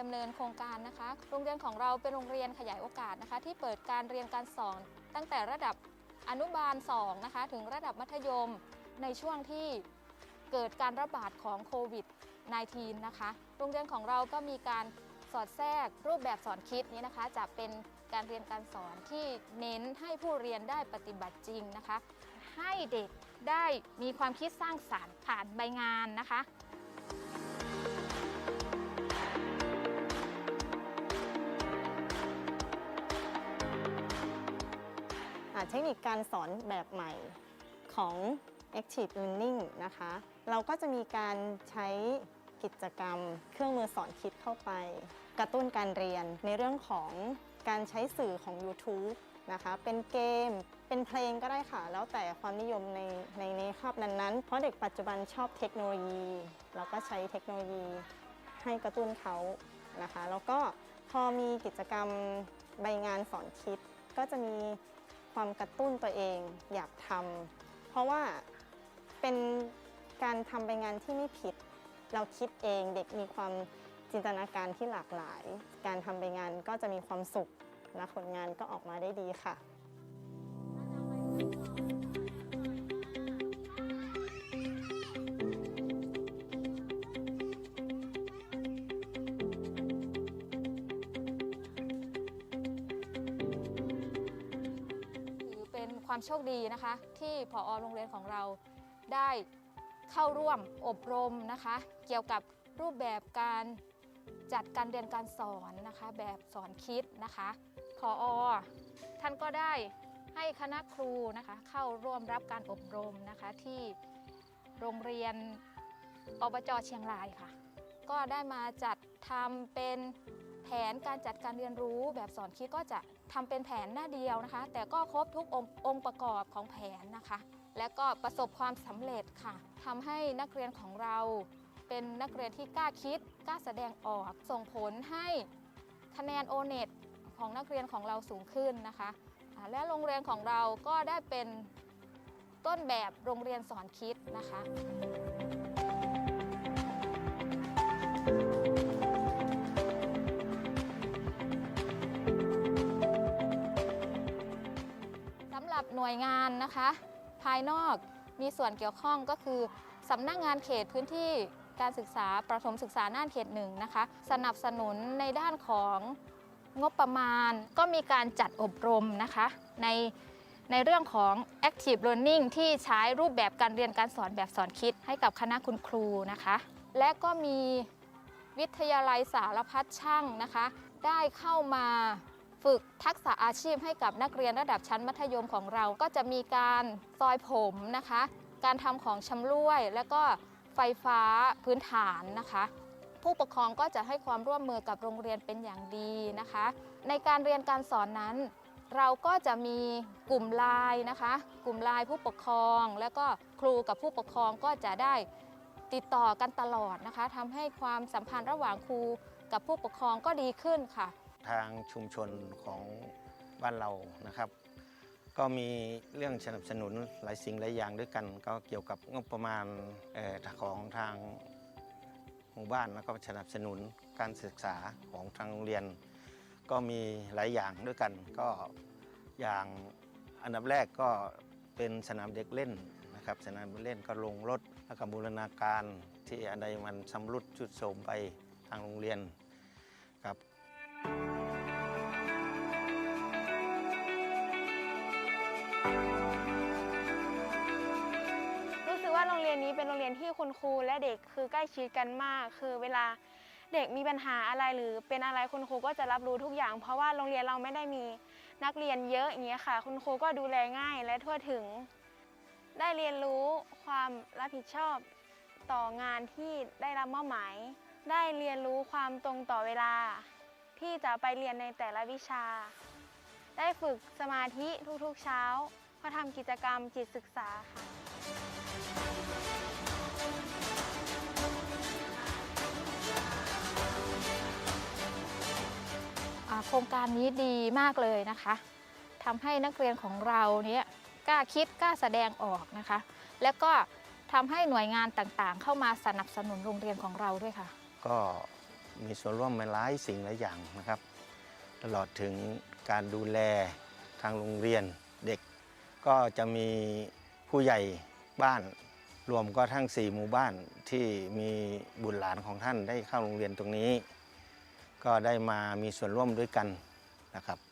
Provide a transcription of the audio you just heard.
ดำเนินโครงการนะคะ โรงเรียนของเราเป็นโรงเรียนขยายโอกาสนะคะ ที่เปิดการเรียนการสอน ตั้งแต่ระดับอนุบาล2นะคะถึงระดับมัธยมในช่วงที่เกิดการระบาดของโควิด -19 นะคะ โรงเรียนของเราก็มีการสอดแทรกรูปแบบสอนคิดนี้นะคะจะเป็นการเรียนการสอนที่เน้นให้ผู้เรียนได้ปฏิบัติจริงนะคะ ให้เด็กได้มีความคิดสร้างสารรค์ผ่านใบงานนะคะ เทคนิคการสอนแบบใหม่ของ Active Learning นะคะ เราก็จะมีการใช้กิจกรรม เครื่องมือสอนคิดเข้าไป กระตุ้นการเรียนในเรื่องของการใช้สื่อของ YouTube นะคะ เป็นเกม เป็นเพลงก็ได้ค่ะ แล้วแต่ความนิยมในในในคาบนั้นๆ เพราะเด็กปัจจุบันชอบเทคโนโลยี เราก็ใช้เทคโนโลยีให้กระตุ้นเขานะคะ แล้วก็พอมีกิจกรรมใบงานสอนคิดก็จะมี ความกระตุ้นตัวเองอยากทำเพราะว่าเป็นการทำไปงานที่ไม่ผิด เราคิดเองเด็กมีความจินตนาการที่หลากหลาย การทำไปงานก็จะมีความสุขและผลงานก็ออกมาได้ดีค่ะ ความโชคดีนะคะ ที่ผอโรงเรียนของเราได้เข้าร่วมอบรมนะคะ เกี่ยวกับรูปแบบการจัดการเรียนการสอนนะคะ แบบสอนคิดนะคะผออท่านก็ได้ให้คณะครูนะคะ เข้าร่วมรับการอบรมนะคะที่โรงเรียนอบจเชียงรายค่ะ ก็ได้มาจัดทำเป็นแผนการจัดการเรียนรู้แบบสอนคิดก็จะ ทำเป็นแผนหน้าเดียวนะคะ แต่ก็ครบทุกององค์ประกอบของแผนนะคะ และก็ประสบความสำเร็จค่ะทำให้นักเรียนของเรา เป็นนักเรียนที่กล้าคิดกล้าแสดงออกส่งผลให้คะแนนโอเน็ตของนักเรียนของเราสูงขึ้นนะคะ และโรงเรียนของเราก็ได้เป็นต้นแบบโรงเรียนสอนคิดนะคะ รับหน่วยงานนะคะ ภายนอกมีส่วนเกี่ยวข้องก็คือสำนักงานเขตพื้นที่การศึกษาประถมศึกษาน่านเขตหนึ่งนะคะ สนับสนุนในด้านของงบประมาณ ก็มีการจัดอบรมนะคะ ในในเรื่องของ active learning ที่ใช้รูปแบบการเรียนการสอนแบบสอนคิดให้กับคณะคุณครูนะคะ และก็มีวิทยาลัยสารพัดช่างนะคะ ได้เข้ามา ฝึกทักษะอาชีพให้กับนักเรียนระดับชั้นมัธยมของเรา ก็จะมีการซอยผมนะคะ การทำของชำร่วย และก็ไฟฟ้าพื้นฐานนะคะ ผู้ปกครองก็จะให้ความร่วมมือกับโรงเรียนเป็นอย่างดีนะคะ ในการเรียนการสอนนั้น เราก็จะมีกลุ่มไลน์นะคะ กลุ่มไลน์ผู้ปกครอง แล้วก็ครูกับผู้ปกครองก็จะได้ติดต่อกันตลอดนะคะทำให้ความสัมพันธ์ระหว่างครูกับผู้ปกครองก็ดีขึ้นค่ะ ทางชุมชนของบ้านเรานะครับ ก็มีเรื่องสนับสนุนหลายสิ่งหลายอย่างด้วยกัน ก็เกี่ยวกับงบประมาณออของทางหมู่บ้านแล้วก็สนับสนุนการศึกษาของทางโรงเรียน ก็มีหลายอย่างด้วยกัน ก็อย่างอันดับแรกก็เป็นสนามเด็กเล่นนะครับสนามเด็กเล่นก็ลงรถแล้วก็บูรณาการที่อันใดมันชำรุดชุดโทรมไปทางโรงเรียนครับ รู้สึกว่าโรงเรียนนี้เป็นโรงเรียนที่คุณครูและเด็กคือใกล้ชิดกันมาก คือเวลาเด็กมีปัญหาอะไรหรือเป็นอะไรคุณครูก็จะรับรู้ทุกอย่าง เพราะว่าโรงเรียนเราไม่ได้มีนักเรียนเยอะอย่างเงี้ยค่ะ คุณครูก็ดูแลง่ายและทั่วถึง ได้เรียนรู้ความรับผิดชอบต่องานที่ได้รับมอบหมาย ได้เรียนรู้ความตรงต่อเวลา ที่จะไปเรียนในแต่ละวิชา ได้ฝึกสมาธิทุกๆเช้าเพื่อทำกิจกรรมจิตศึกษาค่ะ อ่าโครงการนี้ดีมากเลยนะคะทำให้นักเรียนของเราเนี่ยกล้าคิดกล้าแสดงออกนะคะ แล้วก็ทำให้หน่วยงานต่างๆ เข้ามาสนับสนุนโรงเรียนของเราด้วยค่ะ ก็มีส่วนร่วมในหลายสิ่งหลายอย่างนะครับ ตลอดถึงการดูแลทางโรงเรียนเด็ก ก็จะมีผู้ใหญ่บ้านรวมก็ทั้ง 4 หมู่บ้านที่มีบุตรหลานของท่านได้เข้าโรงเรียนตรงนี้ ก็ได้มามีส่วนร่วมด้วยกันนะครับ